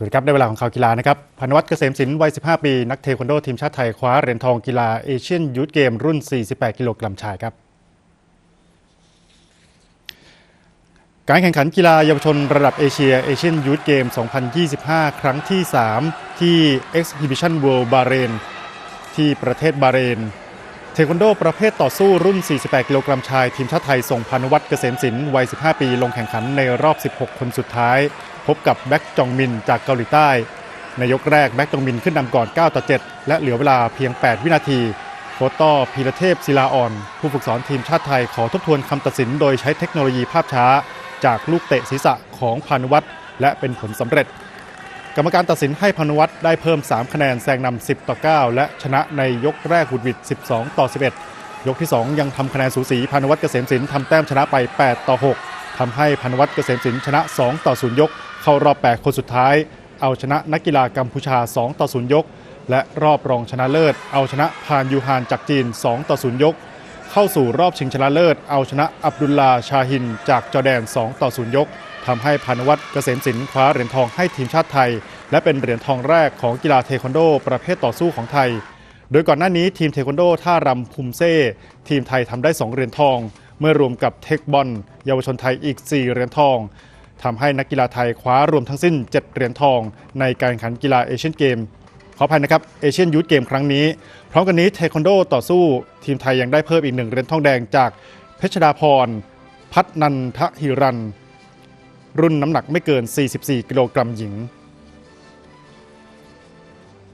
วัสดีครับได้เวลาของข่าวกีฬานะครับพานุวัฒน์เกษมศิลป์วัย 15 ปี นักเทควันโดทีมชาติไทยคว้าเหรียญทองกีฬาเอเชียนยูทเกมรุ่น 48 กิโลกรัมชายครับ การแข่งขันกีฬาเยาวชนระดับเอเชียเอเชียนยูทเกม 2025 ครั้งที่ 3 ที่ Exhibition World บาเรนที่ประเทศบาเรน เทควันโดประเภทต่อสู้รุ่น 48 กิโลกรัมชาย ทีมชาติไทยส่งพานุวัฒน์เกษมศิลป์วัย 15 ปีลงแข่งขันในรอบ 16 คนสุดท้าย พบกับแบ็กจองมินจากเกาหลีใต้ ในยกแรกแบ็กจองมินขึ้นนำก่อน 9 ต่อ 7 และเหลือเวลาเพียง 8 วินาที โคต้อพีระเทพศิลาอ่อน ผู้ฝึกสอนทีมชาติไทยขอทบทวนคำตัดสินโดยใช้เทคโนโลยีภาพช้า จากลูกเตะศีรษะของพานุวัฒน์และเป็นผลสำเร็จ กรรมการตัดสินให้พานุวัฒน์ได้เพิ่ม 3 คะแนนแซงนำ 10 ต่อ 9 และชนะในยกแรกหุดหวิด 12 ต่อ 11 ยกที่ 2 ยังทำคะแนนสูสีพานุวัฒน์เกษมศิลป์ทำแต้มชนะไป 8 ต่อ 6ทำให้พานุวัฒน์เกษมศิลป์ชนะ 2 ต่อ 0 ยก เข้ารอบ 8 คนสุดท้าย เอาชนะนักกีฬากัมพูชา 2 ต่อ 0 ยก และรอบรองชนะเลิศ เอาชนะพานยูฮานจากจีน 2 ต่อ 0 ยก เข้าสู่รอบชิงชนะเลิศ เอาชนะอับดุลลาชาฮิน จากจอแดน 2 ต่อ 0 ยกทำให้พานวัฒน์เกษมศิลป์คว้าเหรียญทองให้ทีมชาติไทย และเป็นเหรียญทองแรกของกีฬาเทควันโด ประเภทต่อสู้ของไทย โดยก่อนหน้านี้ทีมเทควันโดท่ารำพุมเซ่ ทีมไทยทำได้ 2 เหรียญทอง เมื่อรวมกับเทคบอลเยาวชนไทยอีก 4 เหรียญทองทำให้นักกีฬาไทยคว้ารวมทั้งสิ้น 7 เหรียญทอง ในการแข่งขันกีฬาเอเชียนเกม ขออภัยนะครับเอเชียนยูทเกมครั้งนี้ พร้อมกันนี้เทควันโดต่อสู้ทีมไทยยังได้เพิ่มอีกหนึ่งเหรียญทองแดงจากเพชรดาพร พัฒนันทหิรัน รุ่นน้ำหนักไม่เกิน 44 กิโลกรัมหญิง